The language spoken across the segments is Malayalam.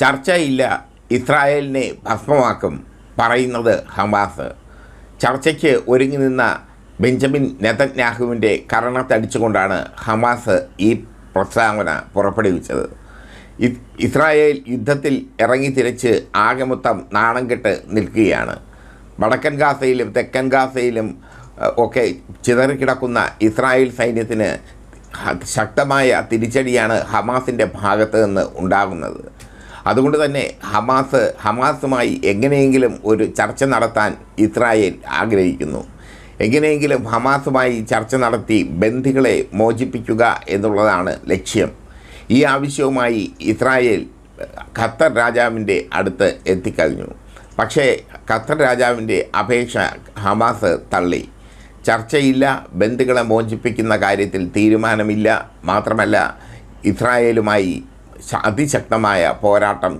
ചർച്ചയില്ല. ഇസ്രായേലിനെ ഭസ്മമാക്കും പറയുന്നത് ഹമാസ്. ചർച്ചയ്ക്ക് ഒരുങ്ങി നിന്ന ബെഞ്ചമിൻ നെതന്യാഹുവിന്റെ കരണത്തടിച്ചുകൊണ്ടാണ് ഹമാസ് ഈ പ്രസ്താവന പുറപ്പെടുവിച്ചത്. ഇസ്രായേൽ യുദ്ധത്തിൽ ഇറങ്ങിത്തിരിച്ച് തിരിച്ച് ആകെമൊത്തം നാണം കെട്ട് നിൽക്കുകയാണ്. വടക്കൻ ഗാസയിലും തെക്കൻ ഗാസയിലും ഒക്കെ ചിതറിക്കിടക്കുന്ന ഇസ്രായേൽ സൈന്യത്തിന് ശക്തമായ തിരിച്ചടിയാണ് ഹമാസിന്റെ ഭാഗത്ത് നിന്ന് ഉണ്ടാകുന്നത്. അതുകൊണ്ട് തന്നെ ഹമാസ് ഹമാസുമായി എങ്ങനെയെങ്കിലും ഒരു ചർച്ച നടത്താൻ ഇസ്രായേൽ ആഗ്രഹിക്കുന്നു. എങ്ങനെയെങ്കിലും ഹമാസുമായി ചർച്ച നടത്തി ബന്ധികളെ മോചിപ്പിക്കുക എന്നുള്ളതാണ് ലക്ഷ്യം. ഈ ആവശ്യവുമായി ഇസ്രായേൽ ഖത്തർ രാജാവിന്റെ അടുത്ത് എത്തിക്കഴിഞ്ഞു. പക്ഷേ ഖത്തർ രാജാവിന്റെ അപേക്ഷ ഹമാസ് തള്ളി. ചർച്ചയില്ല ബന്ധുക്കളെ മോചിപ്പിക്കുന്ന കാര്യത്തിൽ തീരുമാനമില്ല. മാത്രമല്ല ഇസ്രായേലുമായി അതിശക്തമായ പോരാട്ടം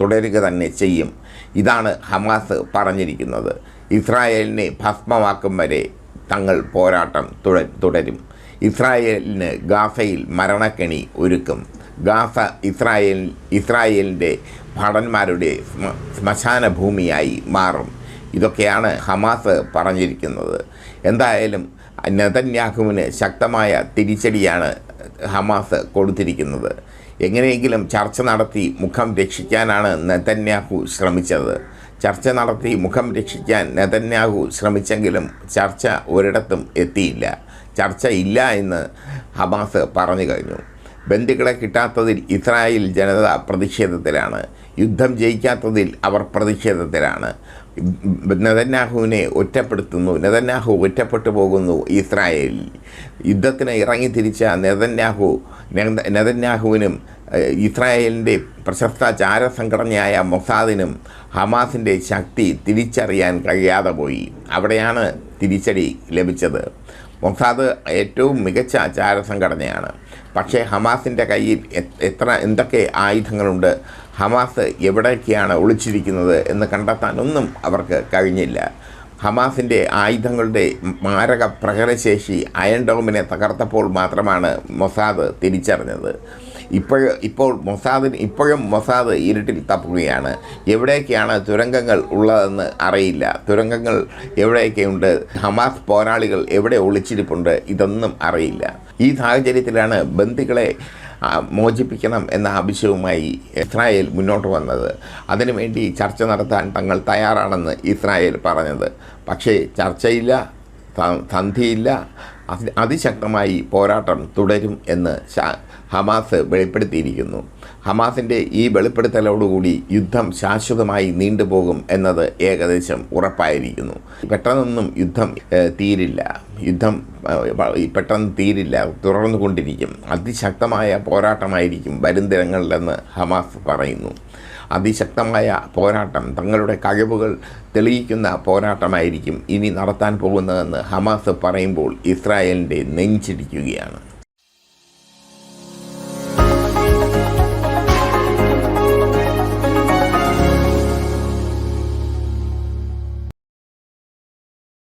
തുടരുക തന്നെ ചെയ്യും. ഇതാണ് ഹമാസ് പറഞ്ഞിരിക്കുന്നത്. ഇസ്രായേലിനെ ഭസ്മമാക്കും വരെ തങ്ങൾ പോരാട്ടം തുടരും. ഇസ്രായേലിന് ഗാസയിൽ മരണക്കെണി ഒരുക്കും. ഗാസ ഇസ്രായേൽ ഇസ്രായേലിന്റെ ഭടന്മാരുടെ ശ്മ ശ്മശാന ഭൂമിയായി മാറും. ഇതൊക്കെയാണ് ഹമാസ് പറഞ്ഞിരിക്കുന്നത്. എന്തായാലും നെതന്യാഹുവിന് ശക്തമായ തിരിച്ചടിയാണ് ഹമാസ് കൊടുത്തിരിക്കുന്നത്. എങ്ങനെയെങ്കിലും ചർച്ച നടത്തി മുഖം രക്ഷിക്കാനാണ് നെതന്യാഹു ശ്രമിച്ചത്. ചർച്ച നടത്തി മുഖം രക്ഷിക്കാൻ നെതന്യാഹു ശ്രമിച്ചെങ്കിലും ചർച്ച ഒരിടത്തും എത്തിയില്ല. ചർച്ച ഇല്ല എന്ന് ഹമാസ് പറഞ്ഞു കഴിഞ്ഞു. ബന്ധുക്കളെ കിട്ടാത്തതിൽ ഇസ്രായേൽ ജനത പ്രതിഷേധത്തിലാണ്. യുദ്ധം ജയിക്കാത്തതിൽ അവർ പ്രതിഷേധത്തിലാണ്. നെതന്യാഹുവിനെ ഒറ്റപ്പെടുത്തുന്നു നെതന്യാഹു ഒറ്റപ്പെട്ടു പോകുന്നു ഇസ്രായേലിൽ. യുദ്ധത്തിന് ഇറങ്ങി തിരിച്ച നെതന്യാഹു നെത- നെതന്യാഹുവിനും ഇസ്രായേലിന്റെ പ്രശസ്ത ചാരസംഘടനയായ മൊസാദിനും ഹമാസിന്റെ ശക്തി തിരിച്ചറിയാൻ കഴിയാതെ പോയി. അവിടെയാണ് തിരിച്ചടി ലഭിച്ചത്. മൊസാദ് ഏറ്റവും മികച്ച ചാരസംഘടനയാണ്. പക്ഷേ ഹമാസിന്റെ കയ്യിൽ എത്ര എന്തൊക്കെ ആയുധങ്ങളുണ്ട്? ഹമാസ് എവിടേക്കാണ് ഒളിച്ചിരിക്കുന്നത് എന്ന് കണ്ടെത്താനൊന്നും അവർക്ക് കഴിഞ്ഞില്ല. ഹമാസിന്റെ ആയുധങ്ങളുടെ മാരക പ്രഹരശേഷി അയൺ ഡോമിനെ തകർത്തപ്പോൾ മാത്രമാണ് മൊസാദ് തിരിച്ചറിഞ്ഞത്. ഇപ്പോൾ ഇപ്പോൾ മൊസാദിന് ഇപ്പോഴും മൊസാദ് ഇരുട്ടിൽ തപ്പുകയാണ്. എവിടേക്കാണ് തുരങ്കങ്ങൾ ഉള്ളതെന്ന് അറിയില്ല. തുരങ്കങ്ങൾ എവിടെയൊക്കെയുണ്ട് ഹമാസ് പോരാളികൾ എവിടെ ഒളിച്ചിരിപ്പുണ്ട്? ഇതൊന്നും അറിയില്ല. ഈ സാഹചര്യത്തിലാണ് ബന്ദികളെ മോചിപ്പിക്കണം എന്ന ആവശ്യവുമായി ഇസ്രായേൽ മുന്നോട്ട് വന്നത്. അതിനുവേണ്ടി ചർച്ച നടത്താൻ തങ്ങൾ തയ്യാറാണെന്ന് ഇസ്രായേൽ പറഞ്ഞത്. പക്ഷേ ചർച്ചയില്ല സന്ധിയില്ല അതി അതിശക്തമായി പോരാട്ടം തുടരും എന്ന് ഹമാസ് വെളിപ്പെടുത്തിയിരിക്കുന്നു. ഹമാസിന്റെ ഈ വെളിപ്പെടുത്തലോടുകൂടി യുദ്ധം ശാശ്വതമായി നീണ്ടുപോകും എന്നത് ഏകദേശം ഉറപ്പായിരിക്കുന്നു. പെട്ടെന്നൊന്നും യുദ്ധം തീരില്ല. യുദ്ധം പെട്ടെന്ന് തീരില്ല തുടർന്നുകൊണ്ടിരിക്കും. അതിശക്തമായ പോരാട്ടമായിരിക്കും വരും ദിനങ്ങളിലെന്ന് ഹമാസ് പറയുന്നു. അതിശക്തമായ പോരാട്ടം തങ്ങളുടെ കഴിവുകൾ തെളിയിക്കുന്ന പോരാട്ടമായിരിക്കും ഇനി നടത്താൻ പോകുന്നതെന്ന് ഹമാസ് പറയുമ്പോൾ ഇസ്രായേലിന്റെ നെഞ്ചിടിക്കുകയാണ്.